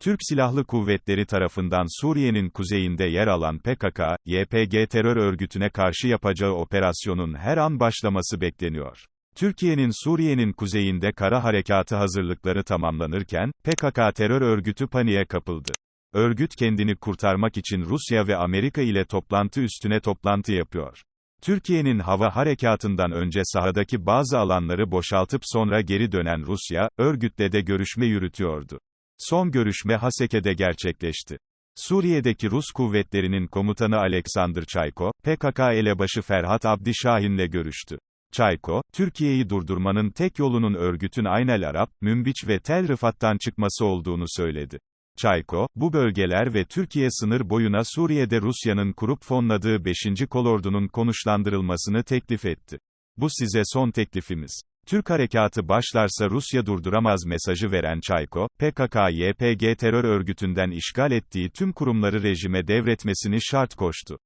Türk Silahlı Kuvvetleri tarafından Suriye'nin kuzeyinde yer alan PKK, YPG terör örgütüne karşı yapacağı operasyonun her an başlaması bekleniyor. Türkiye'nin Suriye'nin kuzeyinde kara harekatı hazırlıkları tamamlanırken, PKK terör örgütü paniğe kapıldı. Örgüt kendini kurtarmak için Rusya ve Amerika ile toplantı üstüne toplantı yapıyor. Türkiye'nin hava harekatından önce sahadaki bazı alanları boşaltıp sonra geri dönen Rusya, örgütle de görüşme yürütüyordu. Son görüşme Haseke'de gerçekleşti. Suriye'deki Rus kuvvetlerinin komutanı Alexander Çayko, PKK elebaşı Ferhat Abdişahin'le görüştü. Çayko, Türkiye'yi durdurmanın tek yolunun örgütün Aynel Arap, Münbiç ve Tel Rıfat'tan çıkması olduğunu söyledi. Çayko, bu bölgeler ve Türkiye sınır boyuna Suriye'de Rusya'nın kurup fonladığı 5. kolordunun konuşlandırılmasını teklif etti. Bu size son teklifimiz. Türk harekatı başlarsa Rusya durduramaz mesajı veren Çayko, PKK-YPG terör örgütünden işgal ettiği tüm kurumları rejime devretmesini şart koştu.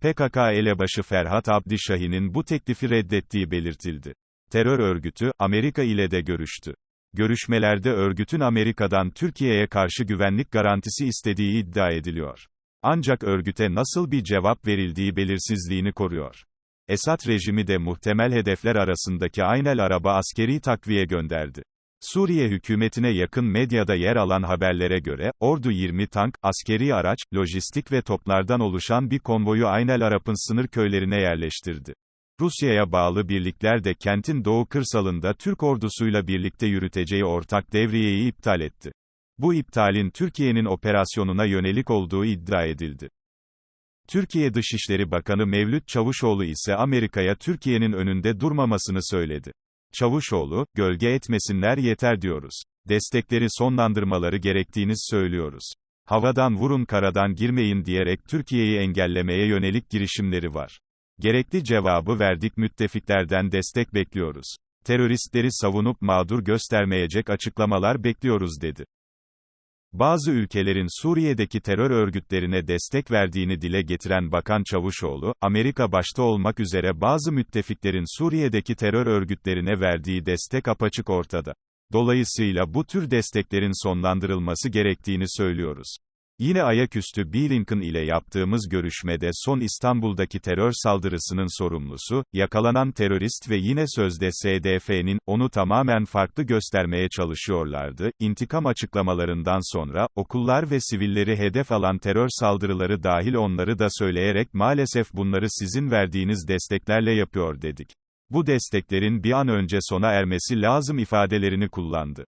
PKK elebaşı Ferhat Abdişahin'in bu teklifi reddettiği belirtildi. Terör örgütü, Amerika ile de görüştü. Görüşmelerde örgütün Amerika'dan Türkiye'ye karşı güvenlik garantisi istediği iddia ediliyor. Ancak örgüte nasıl bir cevap verildiği belirsizliğini koruyor. Esad rejimi de muhtemel hedefler arasındaki Aynel Araba askeri takviye gönderdi. Suriye hükümetine yakın medyada yer alan haberlere göre, ordu 20 tank, askeri araç, lojistik ve toplardan oluşan bir konvoyu Aynel Arap'ın sınır köylerine yerleştirdi. Rusya'ya bağlı birlikler de kentin doğu kırsalında Türk ordusuyla birlikte yürüteceği ortak devriyeyi iptal etti. Bu iptalin Türkiye'nin operasyonuna yönelik olduğu iddia edildi. Türkiye Dışişleri Bakanı Mevlüt Çavuşoğlu ise Amerika'ya Türkiye'nin önünde durmamasını söyledi. Çavuşoğlu, gölge etmesinler yeter diyoruz. Destekleri sonlandırmaları gerektiğini söylüyoruz. Havadan vurun karadan girmeyin diyerek Türkiye'yi engellemeye yönelik girişimleri var. Gerekli cevabı verdik müttefiklerden destek bekliyoruz. Teröristleri savunup mağdur göstermeyecek açıklamalar bekliyoruz dedi. Bazı ülkelerin Suriye'deki terör örgütlerine destek verdiğini dile getiren Bakan Çavuşoğlu, Amerika başta olmak üzere bazı müttefiklerin Suriye'deki terör örgütlerine verdiği destek apaçık ortada. Dolayısıyla bu tür desteklerin sonlandırılması gerektiğini söylüyoruz. Yine ayaküstü Blinken ile yaptığımız görüşmede son İstanbul'daki terör saldırısının sorumlusu, yakalanan terörist ve yine sözde SDF'nin, onu tamamen farklı göstermeye çalışıyorlardı. İntikam açıklamalarından sonra, okullar ve sivilleri hedef alan terör saldırıları dahil onları da söyleyerek maalesef bunları sizin verdiğiniz desteklerle yapıyor dedik. Bu desteklerin bir an önce sona ermesi lazım ifadelerini kullandı.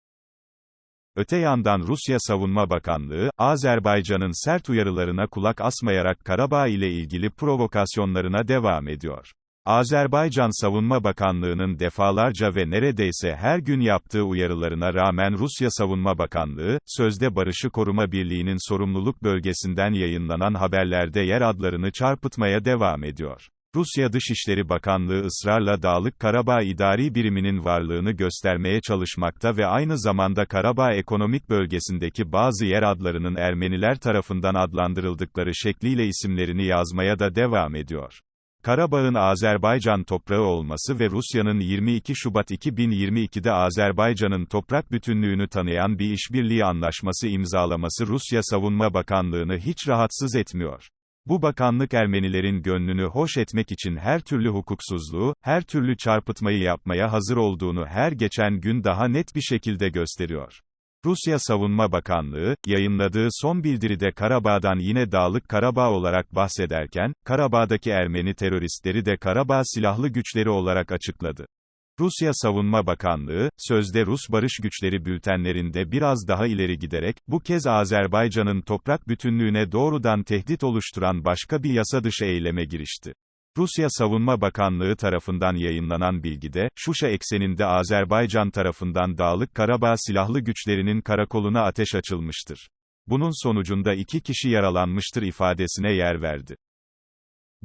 Öte yandan Rusya Savunma Bakanlığı, Azerbaycan'ın sert uyarılarına kulak asmayarak Karabağ ile ilgili provokasyonlarına devam ediyor. Azerbaycan Savunma Bakanlığı'nın defalarca ve neredeyse her gün yaptığı uyarılarına rağmen Rusya Savunma Bakanlığı, sözde Barışı Koruma Birliği'nin sorumluluk bölgesinden yayınlanan haberlerde yer adlarını çarpıtmaya devam ediyor. Rusya Dışişleri Bakanlığı ısrarla Dağlık Karabağ İdari Biriminin varlığını göstermeye çalışmakta ve aynı zamanda Karabağ Ekonomik Bölgesi'ndeki bazı yer adlarının Ermeniler tarafından adlandırıldıkları şekliyle isimlerini yazmaya da devam ediyor. Karabağ'ın Azerbaycan toprağı olması ve Rusya'nın 22 Şubat 2022'de Azerbaycan'ın toprak bütünlüğünü tanıyan bir işbirliği anlaşması imzalaması Rusya Savunma Bakanlığı'nı hiç rahatsız etmiyor. Bu bakanlık Ermenilerin gönlünü hoş etmek için her türlü hukuksuzluğu, her türlü çarpıtmayı yapmaya hazır olduğunu her geçen gün daha net bir şekilde gösteriyor. Rusya Savunma Bakanlığı, yayınladığı son bildiride Karabağ'dan yine Dağlık Karabağ olarak bahsederken, Karabağ'daki Ermeni teröristleri de Karabağ Silahlı Güçleri olarak açıkladı. Rusya Savunma Bakanlığı, sözde Rus barış güçleri bültenlerinde biraz daha ileri giderek, bu kez Azerbaycan'ın toprak bütünlüğüne doğrudan tehdit oluşturan başka bir yasa dışı eyleme girişti. Rusya Savunma Bakanlığı tarafından yayınlanan bilgide, Şuşa ekseninde Azerbaycan tarafından Dağlık Karabağ silahlı güçlerinin karakoluna ateş açılmıştır. Bunun sonucunda iki kişi yaralanmıştır ifadesine yer verdi.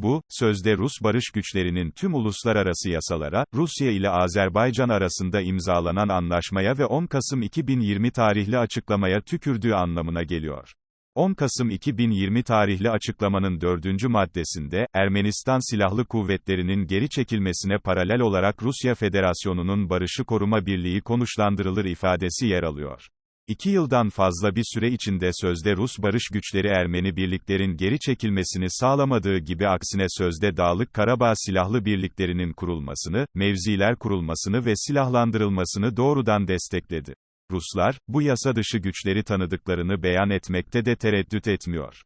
Bu, sözde Rus barış güçlerinin tüm uluslararası yasalara, Rusya ile Azerbaycan arasında imzalanan anlaşmaya ve 10 Kasım 2020 tarihli açıklamaya tükürdüğü anlamına geliyor. 10 Kasım 2020 tarihli açıklamanın dördüncü maddesinde, Ermenistan Silahlı Kuvvetleri'nin geri çekilmesine paralel olarak Rusya Federasyonu'nun Barışı Koruma Birliği konuşlandırılır ifadesi yer alıyor. İki yıldan fazla bir süre içinde sözde Rus barış güçleri Ermeni birliklerin geri çekilmesini sağlamadığı gibi aksine sözde Dağlık Karabağ silahlı birliklerinin kurulmasını, mevziler kurulmasını ve silahlandırılmasını doğrudan destekledi. Ruslar, bu yasa dışı güçleri tanıdıklarını beyan etmekte de tereddüt etmiyor.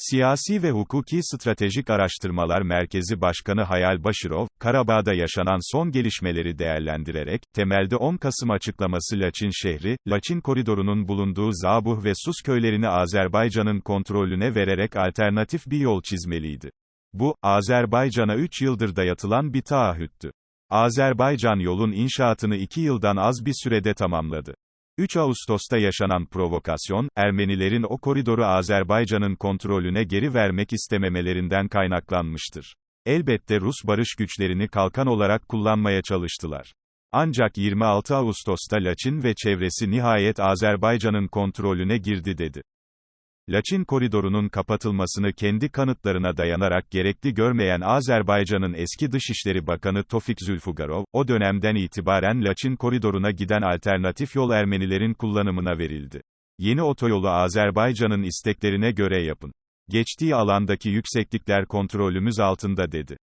Siyasi ve Hukuki Stratejik Araştırmalar Merkezi Başkanı Hayal Başırov, Karabağ'da yaşanan son gelişmeleri değerlendirerek, temelde 10 Kasım açıklaması Laçin şehri, Laçin koridorunun bulunduğu Zabuh ve Sus köylerini Azerbaycan'ın kontrolüne vererek alternatif bir yol çizmeliydi. Bu, Azerbaycan'a 3 yıldır dayatılan bir taahhüttü. Azerbaycan yolun inşaatını 2 yıldan az bir sürede tamamladı. 3 Ağustos'ta yaşanan provokasyon, Ermenilerin o koridoru Azerbaycan'ın kontrolüne geri vermek istememelerinden kaynaklanmıştır. Elbette Rus barış güçlerini kalkan olarak kullanmaya çalıştılar. Ancak 26 Ağustos'ta Laçin ve çevresi nihayet Azerbaycan'ın kontrolüne girdi dedi. Laçin koridorunun kapatılmasını kendi kanıtlarına dayanarak gerekli görmeyen Azerbaycan'ın eski Dışişleri Bakanı Tofik Zülfugarov, o dönemden itibaren Laçin koridoruna giden alternatif yol Ermenilerin kullanımına verildi. Yeni otoyolu Azerbaycan'ın isteklerine göre yapın. Geçtiği alandaki yükseklikler kontrolümüz altında dedi.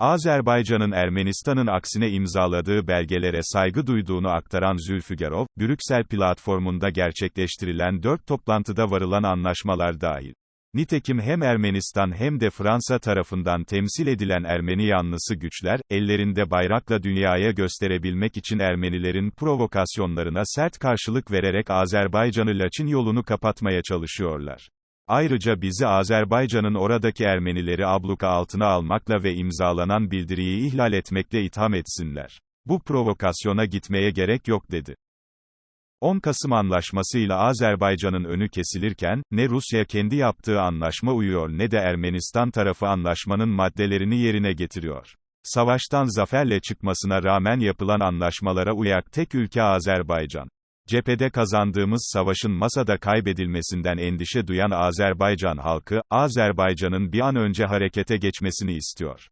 Azerbaycan'ın Ermenistan'ın aksine imzaladığı belgelere saygı duyduğunu aktaran Zülfügarov, Brüksel platformunda gerçekleştirilen dört toplantıda varılan anlaşmalar dahil. Nitekim hem Ermenistan hem de Fransa tarafından temsil edilen Ermeni yanlısı güçler, ellerinde bayrakla dünyaya gösterebilmek için Ermenilerin provokasyonlarına sert karşılık vererek Azerbaycan'ı Laçin yolunu kapatmaya çalışıyorlar. Ayrıca bizi Azerbaycan'ın oradaki Ermenileri abluka altına almakla ve imzalanan bildiriyi ihlal etmekle itham etsinler. Bu provokasyona gitmeye gerek yok dedi. 10 Kasım anlaşmasıyla Azerbaycan'ın önü kesilirken, ne Rusya kendi yaptığı anlaşma uyuyor ne de Ermenistan tarafı anlaşmanın maddelerini yerine getiriyor. Savaştan zaferle çıkmasına rağmen yapılan anlaşmalara uyak tek ülke Azerbaycan. Cephede kazandığımız savaşın masada kaybedilmesinden endişe duyan Azerbaycan halkı, Azerbaycan'ın bir an önce harekete geçmesini istiyor.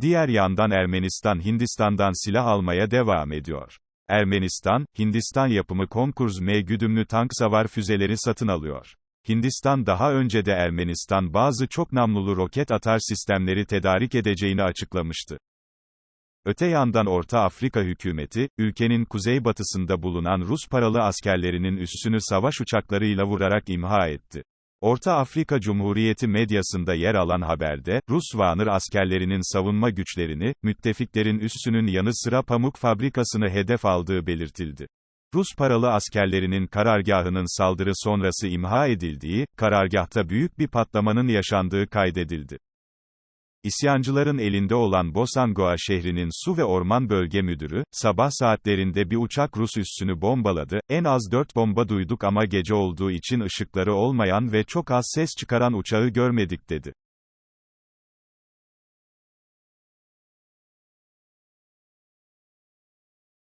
Diğer yandan Ermenistan Hindistan'dan silah almaya devam ediyor. Ermenistan, Hindistan yapımı Konkurs M güdümlü tank savar füzeleri satın alıyor. Hindistan daha önce de Ermenistan bazı çok namlulu roket atar sistemleri tedarik edeceğini açıklamıştı. Öte yandan Orta Afrika hükümeti, ülkenin kuzeybatısında bulunan Rus paralı askerlerinin üssünü savaş uçaklarıyla vurarak imha etti. Orta Afrika Cumhuriyeti medyasında yer alan haberde, Rus Wagner askerlerinin savunma güçlerini, müttefiklerin üssünün yanı sıra pamuk fabrikasını hedef aldığı belirtildi. Rus paralı askerlerinin karargahının saldırı sonrası imha edildiği, karargahta büyük bir patlamanın yaşandığı kaydedildi. İsyancıların elinde olan Bosangoa şehrinin su ve orman bölge müdürü, sabah saatlerinde bir uçak Rus üssünü bombaladı, en az dört bomba duyduk ama gece olduğu için ışıkları olmayan ve çok az ses çıkaran uçağı görmedik dedi.